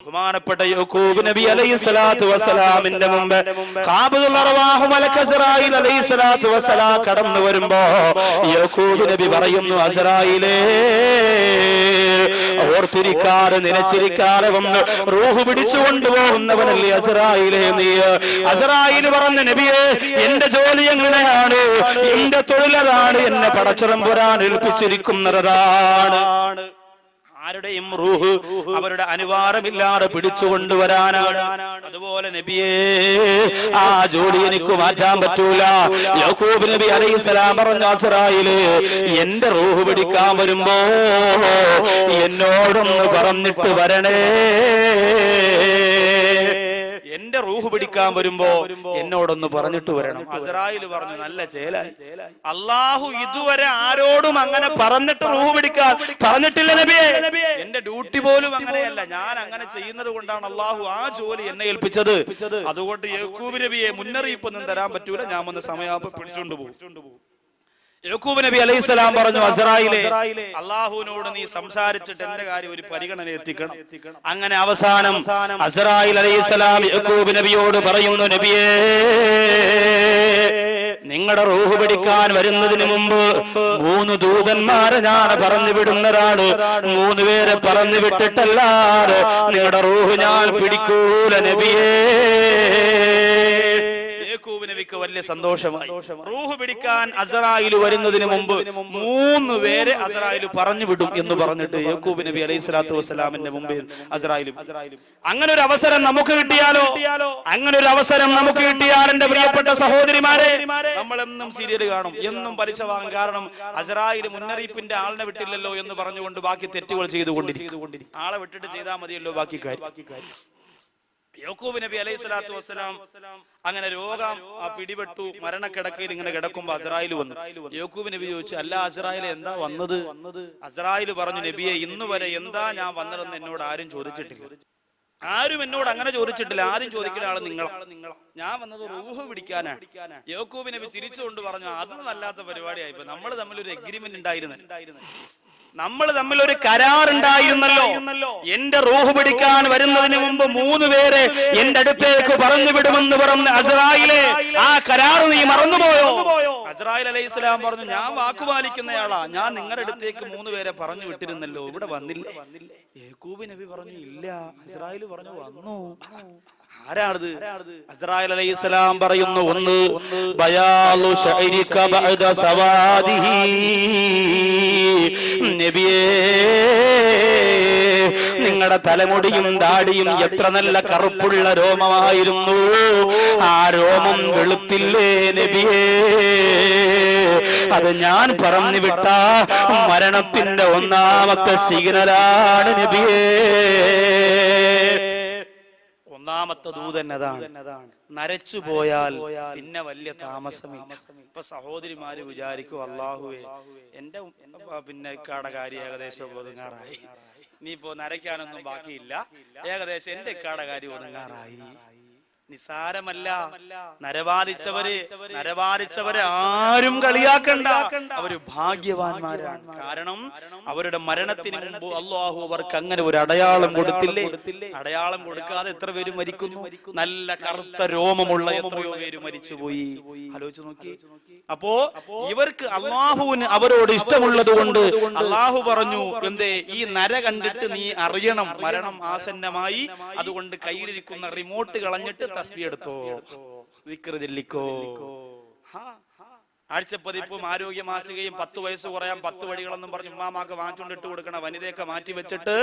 ബഹുമാനപ്പെട്ട യൂക്കൂബ് നബി അലൈഹി സ്വലാത്തു വസ്സലാമിന്റെ മുമ്പ് കാബുൽ മലക്ക് അസ്റായിൽ അലൈഹി സ്വലാത്തു വസ്സലാ കടന്നു വരുമ്പോ യൂക്കൂബ് നബി പറയുന്നു അസ്റായിലേ ഓർത്തിരിക്കാതെ നിലച്ചിരിക്കാതെ വന്ന് റൂഹ് പിടിച്ചു കൊണ്ടുപോകുന്നവനല്ലേ അസറായിലേ നീ? അസറായിൽ പറഞ്ഞ നബിയെ എന്റെ ജോലി എങ്ങനെയാണ്? എന്റെ തൊഴിലതാണ് എന്നെ പടച്ചുറം പുരാൻ ഏൽപ്പിച്ചിരിക്കുന്നതാണ്. ആരുടെയും റൂഹ് അവരുടെ അനുവാദമില്ലാതെ പിടിച്ചു കൊണ്ടുവരാനാണ് അതുപോലെ നബിയേ ആ ജോലി എനിക്ക് മാറ്റാൻ പറ്റൂല. യഹൂബ് നബി അലൈഹി സ്വലാം പറഞ്ഞ എന്റെ റൂഹ് പിടിക്കാൻ വരുമ്പോ എന്നോടൊന്ന് പറഞ്ഞിട്ട് വരണേ. എന്റെ റൂഹ് പിടിക്കാൻ വരുമ്പോ എന്നോടൊന്ന് പറഞ്ഞിട്ട് വരണം. അസറായിൽ പറഞ്ഞു നല്ല ചേലായി. അള്ളാഹു ഇതുവരെ ആരോടും അങ്ങനെ പറഞ്ഞിട്ട് റൂഹ് പിടിക്കാൻ പറഞ്ഞിട്ടില്ല നബിയെ. എന്റെ ഡ്യൂട്ടി പോലും അങ്ങനെയല്ല. ഞാൻ അങ്ങനെ ചെയ്യുന്നത് കൊണ്ടാണ് അള്ളാഹു ആ ജോലി എന്നെ ഏൽപ്പിച്ചത്. അതുകൊണ്ട് യഹൂബ് നബിയെ മുന്നറിയിപ്പൊന്നും തരാൻ പറ്റൂല. ഞാൻ ഒന്ന് സമയം പിടിച്ചോണ്ട് പോകും യഹൂബ് നബി അലൈഹി സ്വലാം പറഞ്ഞു അസറായിലെ അള്ളാഹുവിനോട് നീ സംസാരിച്ചിട്ട് എന്റെ കാര്യം ഒരു പരിഗണന എത്തിക്കണം. അങ്ങനെ അവസാനം അസറായിൽ അലൈഹി സ്വലാം യഹൂബ് നബിയോട് പറയുന്നു നബിയേ നിങ്ങളുടെ റൂഹ് പിടിക്കാൻ വരുന്നതിന് മുമ്പ് മൂന്ന് ദൂതന്മാരെ ഞാൻ പറഞ്ഞു വിടുന്നതാണ്. മൂന്ന് പേരെ പറഞ്ഞു വിട്ടിട്ടല്ലാതെ നിങ്ങളുടെ റൂഹ് ഞാൻ പിടിക്കൂല നബിയേ. യേക്കൂബ് നബിക്ക് വലിയ സന്തോഷമായി. റൂഹ് പിടിക്കാൻ അസറായിൽ വരുന്നതിന് മുമ്പ് മൂന്ന് പേരെ അസറായിൽ പറഞ്ഞു വിടും എന്ന് പറഞ്ഞിട്ട് യക്കൂബ് നബി അലൈഹി സ്വലാത്തു വസ്സലാമിന്റെ മുമ്പിൽ അസറായിലും അങ്ങനെ ഒരു അവസരം നമുക്ക് കിട്ടിയാലോ? അങ്ങനെ ഒരു അവസരം നമുക്ക് കിട്ടിയാൽ എന്റെ പ്രിയപ്പെട്ട സഹോദരിമാരെ നമ്മളെന്നും സീരിയൽ കാണും. എന്നും പലിശ വാങ്ങും. കാരണം അസറായിൽ മുന്നറിയിപ്പിന്റെ ആളിനെ വിട്ടില്ലല്ലോ എന്ന് പറഞ്ഞുകൊണ്ട് ബാക്കി തെറ്റുകൾ ചെയ്തുകൊണ്ടിരിക്കും. ആളെ വിട്ടിട്ട് ചെയ്താൽ മതിയല്ലോ ബാക്കി കാര്യം. യോക്കൂബ് നബി അലൈഹി സ്വലാത്തു വസ്സലാം അങ്ങനെ രോഗം പിടിപെട്ടു മരണക്കിടക്കയിൽ ഇങ്ങനെ കിടക്കുമ്പോ അസറായിൽ വന്നു. യോക്കൂബ് നബി ചോദിച്ചു അല്ല അസറായിൽ എന്താ വന്നത്? അസറായിൽ പറഞ്ഞു നബിയെ ഇന്നു വരെ എന്താ ഞാൻ വന്നതെന്ന് എന്നോട് ആരും ചോദിച്ചിട്ടില്ല. ആരും എന്നോട് അങ്ങനെ ചോദിച്ചിട്ടില്ല. ആദ്യം ചോദിക്കുന്ന ആൾ നിങ്ങളാ. ഞാൻ വന്നത് റൂഹ് പിടിക്കാനാണ് യോക്കൂബ് നബി ചിരിച്ചുകൊണ്ട് പറഞ്ഞു അതൊന്നും അല്ലാത്ത പരിപാടിയായി നമ്മൾ തമ്മിൽ ഒരു എഗ്രിമെന്റ് ഉണ്ടായിരുന്നു നമ്മൾ തമ്മിൽ ഒരു കരാറുണ്ടായിരുന്നല്ലോ എന്റെ റൂഹ് പിടിക്കാൻ വരുന്നതിന് മുമ്പ് മൂന്ന് പേരെ എന്റെ അടുത്തേക്ക് പറഞ്ഞു വിടുമെന്ന് പറഞ്ഞ അസറായിലെ ആ കരാറ് നീ മറന്നുപോയോ? അസറായിൽ അലൈഹി സ്വലാം പറഞ്ഞു ഞാൻ വാക്കുപാലിക്കുന്നയാളാ ഞാൻ നിങ്ങളുടെ അടുത്തേക്ക് മൂന്ന് പേരെ പറഞ്ഞു വിട്ടിരുന്നല്ലോ. ഇവിടെ വന്നില്ല. യേക്കൂബ് നബി പറഞ്ഞു ഇല്ല. അസറായിൽ പറഞ്ഞു വന്നു. ആരാണത്? അസ്രായൽ അലൈഹി സ്വലാം പറയുന്നു ഒന്ന് ബയാലു ശൈരിക ബഅദ സവാദിഹി. നബിയേ നിങ്ങളുടെ തലമുടിയും ദാടിയും എത്ര നല്ല കറുപ്പുള്ള രോമമായിരുന്നു? ആ രോമം വെളുത്തില്ലേ നബിയേ? അത് ഞാൻ പറഞ്ഞു വിട്ട മരണത്തിന്റെ ഒന്നാമത്തെ സിഗ്നലാണ് നബിയേ. ഒന്നാമത്തെ ദൂതൻ അതാണ്. നരച്ചു പോയാൽ പിന്നെ വലിയ താമസമില്ല. ഇപ്പൊ സഹോദരിമാര് വിചാരിക്കും അള്ളാഹുവേ എന്റെ പിന്നെ കടകാരി കാര്യം ഏകദേശം ഒതുങ്ങാറായി. ഇനിയിപ്പോ നരയ്ക്കാനൊന്നും ബാക്കിയില്ല. ഏകദേശം എന്റെ കടകാരി ഒതുങ്ങാറായി. നിസാരമല്ല. നരവാദിച്ചവര് നരവാദിച്ചവരെ. ആരും കളിയാക്കണ്ട. അവർ ഭാഗ്യവാന്മാരാണ്. കാരണം അവരുടെ മരണത്തിന് മുമ്പ് അള്ളാഹു അവർക്ക് അങ്ങനെ ഒരു അടയാളം കൊടുത്തില്ലേ? അടയാളം കൊടുക്കാതെ എത്ര പേര് മരിക്കുന്നു? നല്ല കറുത്ത രോമമുള്ള എത്രയോ പേര് മരിച്ചുപോയി. ആലോചിച്ച് നോക്കി. അപ്പോ ഇവർക്ക് അള്ളാഹുവിന് അവരോട് ഇഷ്ടമുള്ളത് കൊണ്ട് അള്ളാഹു പറഞ്ഞു എന്തേ ഈ നര കണ്ടിട്ട് നീ അറിയണം. മരണം ആസന്നമായി. അതുകൊണ്ട് കയ്യിലിരിക്കുന്ന റിമോട്ട് കളഞ്ഞിട്ട് തസ്ബി എടുത്തോ? ദിക്റ് ചൊല്ലിക്കോ. ആഴ്ചപ്പതിപ്പും ആരോഗ്യ മാസികയും പത്ത് വയസ്സ് കുറയാൻ പത്ത് വഴികളെന്നും പറഞ്ഞ് ഉമ്മാമാക്ക് വാങ്ങിച്ചുകൊണ്ടിട്ട് കൊടുക്കണ വനിതയൊക്കെ മാറ്റി വെച്ചിട്ട്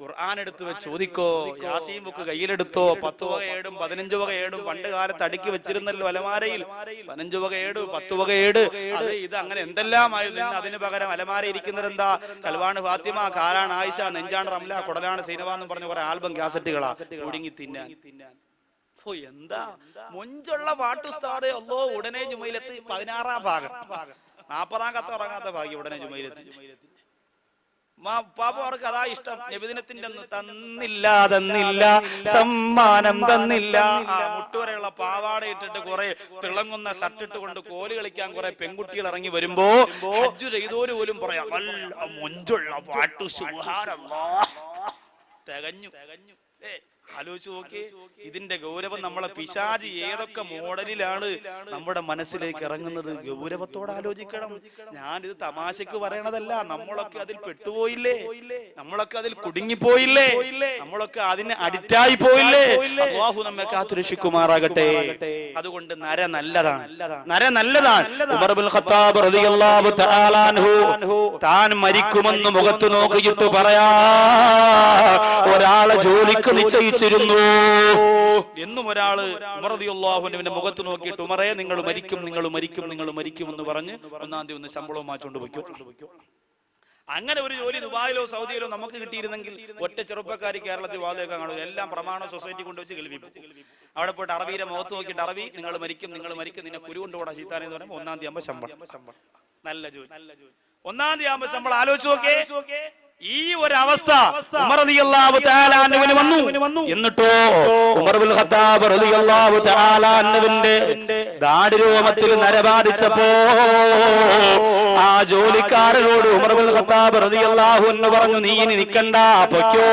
ഖുർആൻ എടുത്ത് വെച്ച് ചോദിക്കോ യാസീൻ ബുക്ക് കയ്യിലെടുത്തോ? പത്ത് വക ഏടും പതിനഞ്ച് വക ഏടും പണ്ട് കാലത്ത് അടുക്കി വെച്ചിരുന്നല്ലോ അലമാരയിൽ. പതിനഞ്ച് വക ഏട് പത്ത് വക ഏട്. അത് ഇത് അങ്ങനെ എന്തെല്ലാമായിരുന്നു ആയിരുന്നു? അതിന് പകരം അലമാര ഇരിക്കുന്നത് എന്താ? കൽവാണ് ഫാത്തിമ കാലാണ് ആയിഷ നെഞ്ചാണ് റംല കുടലാണ് സീനവ എന്ന് പറഞ്ഞ കുറെ ആൽബം കാസറ്റുകളാ ഒടുങ്ങി തിന്നാൻ. ഓ എന്താ? മൊഞ്ചുള്ള പാട്ടുസ്താദ് അല്ലോ ഉടനെ ജുമയിലെത്തി. പതിനാറാം ഭാഗം. നാപ്പതാം കത്ത് ഉറങ്ങാത്ത ഭാഗ്യം ഉടനെ ജുമയിലെത്തി. പാപ്പ അവർക്ക് അതാ ഇഷ്ടം. നിബിദിനത്തിന്റെ തന്നില്ല തന്നില്ല. സമ്മാനം തന്നില്ല. ആ മുട്ടുവരെയുള്ള പാവാട ഇട്ടിട്ട് കുറെ തിളങ്ങുന്ന ഷർട്ട് ഇട്ട് കൊണ്ട് കോൽ കളിക്കാൻ കുറെ പെൺകുട്ടികൾ ഇറങ്ങി വരുമ്പോ ഹജ്ജ് ചെയ്തോര് പോലും പറയാം. നല്ല മുഞ്ചുള്ള പാട്ടു. സുഹാരല്ലാ തികഞ്ഞു. തികഞ്ഞു. ഏ ആലോചിച്ച് നോക്കി ഇതിന്റെ ഗൗരവം നമ്മളെ പിശാജി ഏതൊക്കെ മോഡലിലാണ് നമ്മുടെ മനസ്സിലേക്ക് ഇറങ്ങുന്നത്? ഗൗരവത്തോടെ ആലോചിക്കണം. ഞാൻ ഇത് തമാശക്ക് പറയണതല്ല നമ്മളൊക്കെ അതിൽ പെട്ടുപോയില്ലേ? നമ്മളൊക്കെ അതിൽ കുടുങ്ങിപ്പോയില്ലേ? നമ്മളൊക്കെ അതിന് അഡിക്റ്റായി പോയില്ലേ? അള്ളാഹു നമ്മെ കാത്തുരക്ഷിക്കുമാറാകട്ടെ. അതുകൊണ്ട് നര നല്ലതാണ്. നര നല്ലതാണ്. താൻ മരിക്കുമെന്ന് മുഖത്ത് നോക്കിയിട്ട് പറയാ. ഒരാളെ ജോലിക്ക് നിശ്ചയിച്ചിരുന്നു എന്നും ഒരാൾ ഉമറദിയുള്ളാഹുവിന്റെ മുഖത്ത് നോക്കിയിട്ട് ഉമറേ നിങ്ങൾ മരിക്കും നിങ്ങൾ മരിക്കും നിങ്ങൾ മരിക്കും എന്ന് പറഞ്ഞ് ഒന്നാം തീയതി ഒന്ന് ശമ്പളവും മാച്ചോണ്ട് വയ്ക്കും അങ്ങനെ ഒരു ജോലി ദുബായിലോ സൗദിയിലോ നമുക്ക് കിട്ടിയിരുന്നെങ്കിൽ ഒറ്റ ചെറുപ്പക്കാരി കേരളത്തിൽ വാതകം കാണും. എല്ലാം പ്രമാണ സൊസൈറ്റി കൊണ്ടുവച്ച് കേൾവിക്കും അവിടെ പോയിട്ട് അറബിയുടെ മുഖത്ത് നോക്കിയിട്ട് അറബി നിങ്ങൾ മരിക്കും നിങ്ങൾ മരിക്കും നിന്നെ കുരു കൊണ്ടുപോടാ ചീത്താനെന്ന് എന്ന് പറയുമ്പോൾ ഒന്നാം തീയതി ആകുമ്പോൾ ശമ്പളം. നല്ല ജോലി. നല്ല ജോലി ഒന്നാം തീയതി ആകുമ്പോൾ ശമ്പളം. ആലോചിച്ച് നോക്കേ ഈ ഒരു അവസ്ഥ ഉമർ വന്നു. എന്നിട്ടോ ഉമർ ബിൻ ഖത്താബ് നരബാധിച്ചപ്പോ ആ ജോലിക്കാരനോട് ഉമർ ബിൻ ഖത്താബ് റളിയല്ലാഹു എന്ന് പറഞ്ഞു നീ ഇനി നിക്കണ്ട പൊയ്ക്കോ.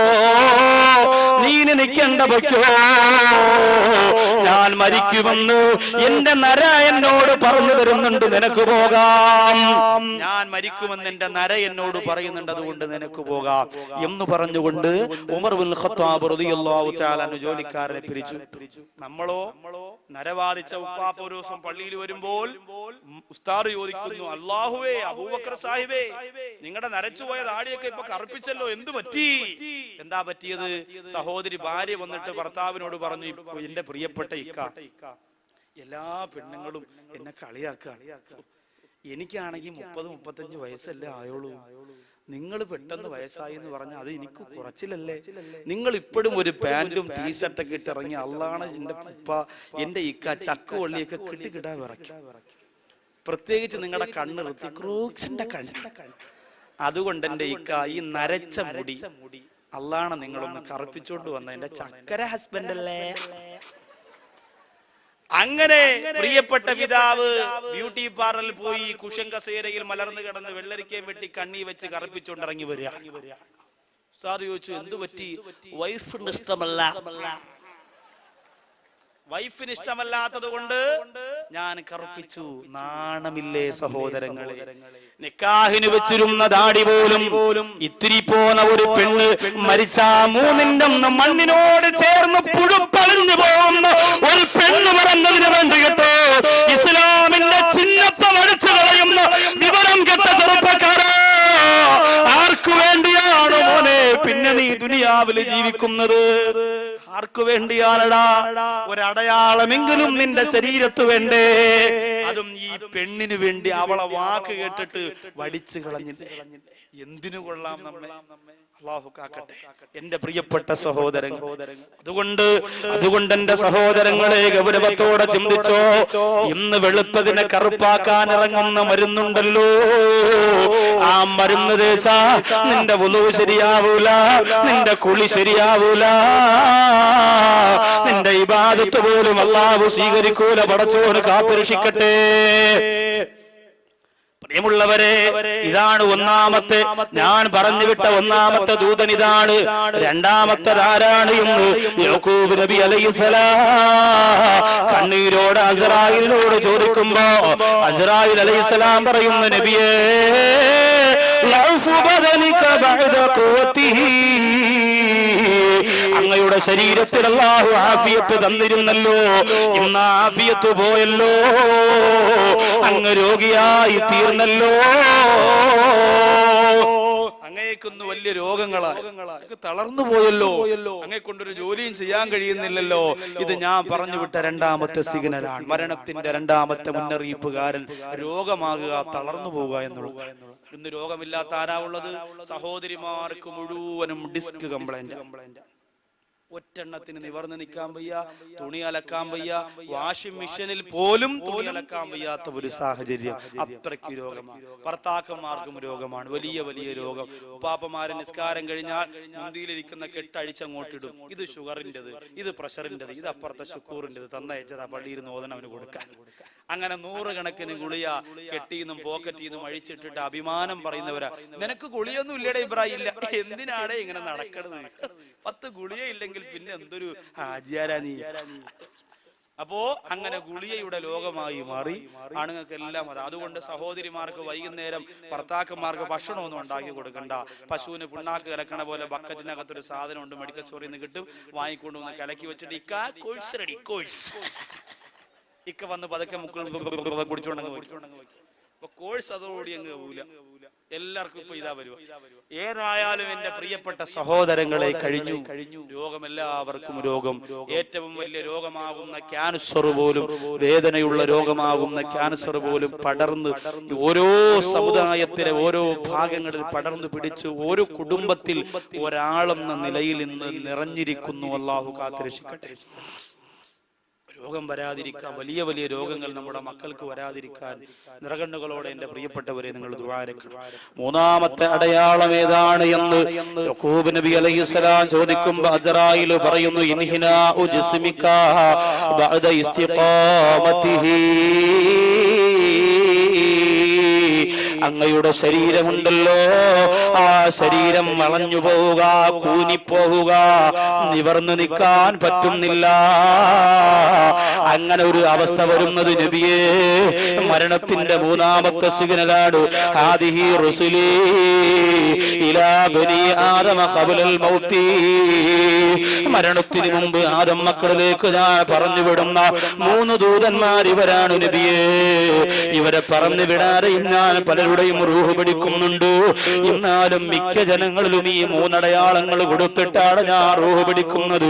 നീ ഇനി നിക്കണ്ട പൊയ്ക്കോ. ഞാൻ മരിക്കുമെന്ന് എന്റെ നര എന്നോട് പറഞ്ഞു തരുന്നുണ്ട്. നിനക്ക് പോകാം. ഞാൻ മരിക്കുമെന്ന് എന്റെ നര എന്നോട് പറയുന്നുണ്ട്. അതുകൊണ്ട് നിനക്ക് പോകാം എന്ന് പറഞ്ഞുകൊണ്ട് ഉമർ ഖത്താബ് തആല ജോലിക്കാരനെ പിരിച്ചു. നമ്മളോ നരവാദിച്ച ഉപ്പാപ്പ ഒരു ദിവസം പള്ളിയിൽ വരുമ്പോൾ ഉസ്താദ് ചോദിക്കുന്നു അള്ളാഹുവേ അബൂബക്കർ സാഹിബേ നിങ്ങളുടെ നരച്ചുപോയ താടിയൊക്കെ ഇപ്പൊ കറുപ്പിച്ചല്ലോ എന്ത് പറ്റി? എന്താ പറ്റിയത്? സഹോദരി ഭാര്യ വന്നിട്ട് ഭർത്താവിനോട് പറഞ്ഞു "ഇപ്പൊ എന്റെ പ്രിയപ്പെട്ട ഇക്ക. എല്ലാ പെണ്ണുങ്ങളും എന്നെ കളിയാക്കുക. എനിക്കാണെങ്കിൽ മുപ്പത് മുപ്പത്തഞ്ച് വയസ്സല്ലേ ആയോളൂ നിങ്ങൾ പെട്ടെന്ന് വയസ്സായി എന്ന് പറഞ്ഞാൽ അത് എനിക്ക് കുറച്ചിലല്ലേ? നിങ്ങൾ ഇപ്പോഴും ഒരു പാന്റും ടീഷർട്ടൊക്കെ ഇട്ട് ഇറങ്ങി അള്ളാണ് എന്റെ ഉപ്പ എന്റെ ഇക്ക ചക്ക വള്ളിയൊക്കെ കിട്ടിക്കിടാ വിറയ്ക്കും. പ്രത്യേകിച്ച് നിങ്ങളുടെ കണ്ണ് ഋത്തിക്രൂക്സിന്റെ കണ്ണ്. അതുകൊണ്ട് എന്റെ ഇക്ക ഈ നരച്ച മുടി. അള്ളാണ് നിങ്ങളൊന്ന് കറുപ്പിച്ചോണ്ട് വന്ന എന്റെ ചക്കര ഹസ്ബൻഡ് അല്ലേ? അങ്ങനെ പ്രിയപ്പെട്ട പിതാവ് ബ്യൂട്ടി പാർലറിൽ പോയി കുഷൻ കസേരയിൽ മലർന്നു കിടന്ന് വെള്ളരിക്കയും വെട്ടി കണ്ണി വെച്ച് കറുപ്പിച്ചുകൊണ്ട് ഇറങ്ങി വരിക. സാർ ചോദിച്ചു എന്തു പറ്റി? വൈഫിന് ഇഷ്ടമല്ല? വൈഫിന് ഇഷ്ടമല്ലാത്തത് കൊണ്ട് ഞാൻ കറുപ്പിച്ചു. നാണമില്ലേ സഹോദരങ്ങളെ? നിക്കാഹിന് വെച്ചിരുന്ന ദാടി പോലും പോലും ഇത്തിരി പോന്ന ഒരു പെണ്ണ് മരിച്ച മൂന്നിന്റെ മണ്ണിനോട് ചേർന്ന് പുഴുപ്പളിഞ്ഞു പോകുന്ന. പെണ്ണ് പറഞ്ഞതിന് വേണ്ടിയിട്ട് ഇസ്ലാമിന്റെ ചിഹ്നത്തെ വടിച്ചു കളയുന്ന വിവരം കെട്ട ചെറുപ്പക്കാരാ. ആർക്കു വേണ്ടിയാണ് മോനെ? പിന്നെ നീ ദുനിയാവിൽ ജീവിക്കുന്നത്. ആർക്കു വേണ്ടിയാണടാ? ഒരടയാളമെങ്കിലും നിന്റെ ശരീരത്ത് വേണ്ടേ? അതും ഈ പെണ്ണിന് വേണ്ടി അവളെ വാക്ക് കേട്ടിട്ട് വടിച്ചു കളഞ്ഞില്ലേ? എന്തിനു കൊള്ളാം നമ്മെ? എന്റെ പ്രിയപ്പെട്ട സഹോദരൻ അതുകൊണ്ട് അതുകൊണ്ട് എന്റെ സഹോദരങ്ങളെ ഗൗരവത്തോടെ ചിന്തിച്ചോ? ഇന്ന് വെളുത്തതിനെ കറുപ്പാക്കാൻ ഇറങ്ങുന്ന മരുന്നുണ്ടല്ലോ. ആ മരുന്ന് തേച്ചാ നിന്റെ ഉളവ് ശരിയാവൂല. നിന്റെ കുളി ശരിയാവൂല. നിന്റെ ഇബാദത്ത് പോലും അള്ളാഹു സ്വീകരിക്കൂല. പടച്ചോന് കാത്തുരക്ഷിക്കട്ടെ പ്രിയമുള്ളവരെ ഇതാണ് ഒന്നാമത്തെ ഞാൻ പറഞ്ഞു വിട്ട ഒന്നാമത്തെ ദൂതൻ ഇതാണ് രണ്ടാമത്തെ ആരാണ് എന്ന് യോക്കൂബ് നബി അലൈഹിസ്സലാ കണ്ണീരോട് അസറായിലിനോട് ചോദിക്കുമ്പോ അസറായിൽ അലൈഹിസ്സലാം പറയുന്നു നബിയേ അങ്ങയുടെ ശരീരത്തിൽ അല്ലാഹു ആഫിയത്ത് തന്നിരുന്നല്ലോ. ഇന്ന് ആഫിയത്ത് പോയല്ലോ. അങ്ങ് രോഗിയായി തീർന്നല്ലോ. അങ്ങേക്കൊന്ന് വലിയ രോഗങ്ങളാണ് അങ്ങ് തളർന്നു പോയല്ലോ. അങ്ങേ ജോലിയും ചെയ്യാൻ കഴിയുന്നില്ലല്ലോ. ഇത് ഞാൻ പറഞ്ഞു വിട്ട രണ്ടാമത്തെ സിഗ്നലാണ്. മരണത്തിന്റെ രണ്ടാമത്തെ മുന്നറിയിപ്പുകാരൻ രോഗമാകുക തളർന്നു പോവുക എന്നുള്ളത്. ഇന്ന് രോഗമില്ലാത്ത ആരാ ഉള്ളത്? സഹോദരിമാർക്ക് മുഴുവനും ഡിസ്ക് കംപ്ലൈന്റ് കംപ്ലൈന്റ്. ഒറ്റെണ്ണത്തിന് നിവർന്ന് നിൽക്കാൻ വയ്യ തുണി അലക്കാൻ വയ്യ വാഷിംഗ് മെഷീനിൽ പോലും തുണി അലക്കാൻ വയ്യാത്ത ഒരു സാഹചര്യം. അത്രയ്ക്ക് രോഗമാണ്. ഭർത്താക്കന്മാർക്കും രോഗമാണ്. വലിയ വലിയ രോഗം. പാപ്പമാരെ നിസ്കാരം കഴിഞ്ഞാൽ മുന്തിയിലിരിക്കുന്ന കെട്ടഴിച്ചങ്ങോട്ടിടും. ഇത് ഷുഗറിന്റെത് ഇത് പ്രഷറിന്റെത് ഇത് അപ്പുറത്തെ ശുക്കൂറിന്റെത് തന്നയച്ചതാ പള്ളിയിൽ ഓതനം അവന് കൊടുക്കാൻ. അങ്ങനെ നൂറുകണക്കിന് ഗുളിയ കെട്ടിന്നും പോക്കറ്റിന്നും അഴിച്ചിട്ടിട്ട് അഭിമാനം പറയുന്നവരാ. നിനക്ക് ഗുളിയൊന്നും ഇല്ലടേ ഇബ്രാഹിം ഇല്ല. എന്തിനാണ് ഇങ്ങനെ നടക്കണത്? പത്ത് ഗുളിയ ഇല്ലെങ്കിൽ പിന്നെ എന്തൊരു ആചാരാനീ അപ്പോ അങ്ങനെ ഗുളിയയുടെ ലോകമായി മാറി. ആണുങ്ങൾക്ക് എല്ലാം അത് അതുകൊണ്ട് സഹോദരിമാർക്ക് വൈകുന്നേരം ഭർത്താക്കന്മാർക്ക് ഭക്ഷണമൊന്നും ഉണ്ടാക്കി കൊടുക്കണ്ട. പശുവിന് പിണ്ണാക്ക് കലക്കണ പോലെ ബക്കറ്റിനകത്തൊരു സാധനം ഉണ്ട് മെഡിക്കൽ സ്റ്റോറിൽ നിന്ന് കിട്ടും. വാങ്ങിക്കൊണ്ടുവന്ന് കലക്കി വെച്ചിട്ട് ഇക്കാ കോഴ്സ് റെഡി കോഴ്സ് ഇക്ക വന്ന് പതുക്കെ മുക്കൾ കുടിച്ചോണ്ടങ്ങ് കുടിച്ചോണ്ടങ്ങ് അപ്പൊ കോഴ്സ് അതോടുകൂടി അങ്ങ് പോവില്ല എല്ലാവർക്കും ഇപ്പൊ ഇതാ വരുക ഏതായാലും എന്റെ പ്രിയപ്പെട്ട സഹോദരങ്ങളെ കഴിഞ്ഞു. കഴിഞ്ഞു. രോഗം എല്ലാവർക്കും രോഗം. ഏറ്റവും വലിയ രോഗമാകുന്ന ക്യാൻസർ പോലും വേദനയുള്ള രോഗമാകുന്ന ക്യാൻസർ പോലും പടർന്ന് ഓരോ സമുദായത്തിലെ ഓരോ ഭാഗങ്ങളിൽ പടർന്നു പിടിച്ച് ഓരോ കുടുംബത്തിൽ ഒരാളെന്ന നിലയിൽ ഇന്ന് നിറഞ്ഞിരിക്കുന്നു. അള്ളാഹു കാത്തിരക്ഷിക്കട്ടെ. രോഗം വരാതിരിക്കാൻ വലിയ വലിയ രോഗങ്ങൾ നമ്മുടെ മക്കൾക്ക് വരാതിരിക്കാൻ നിറകണ്ണുകളോടെ എന്റെ പ്രിയപ്പെട്ടവരെ നിങ്ങൾ ദുരാരക്കണം മൂന്നാമത്തെ അടയാളം ഏതാണ് എന്ന് യക്കൂബ് നബി അലൈഹിസ്സലാം ചോദിക്കുമ്പോൾ അജറായിൽ പറയുന്നു ഇൻഹിനാ ഉജ്സ്മിക ബഅദ ഇസ്തിഖാമതിഹി അങ്ങയുടെ ശരീരമുണ്ടല്ലോ. ആ ശരീരം വളഞ്ഞു പോവുക കൂനിപ്പോവുക നിവർന്നു നിൽക്കാൻ പറ്റുന്നില്ല. അങ്ങനെ ഒരു അവസ്ഥ വരുന്നത് നബിയേ മരണത്തിന്റെ മൂന്നാമത്തെ സിഗ്നലാണ്. ഹാദിഹി റുസുലി ഇലാ ബനി ആദമ ഖബലൽ മൗത്തി. മരണത്തിന് മുമ്പ് ആദം മക്കളിലേക്ക് ഞാൻ പറഞ്ഞു വിടുന്ന മൂന്ന് ദൂതന്മാർ ഇവരാണ് നബിയേ. ഇവരെ പറഞ്ഞു വിടാതെയും ഞാൻ പലരുടെയും റൂഹ് പിടിക്കുന്നുണ്ട്. എന്നാലും മിക്ക ജനങ്ങളിലും ഈ മൂന്നടയാളങ്ങൾ കൊടുത്തിട്ടാണ് ഞാൻ റൂഹ് പിടിക്കുന്നത്.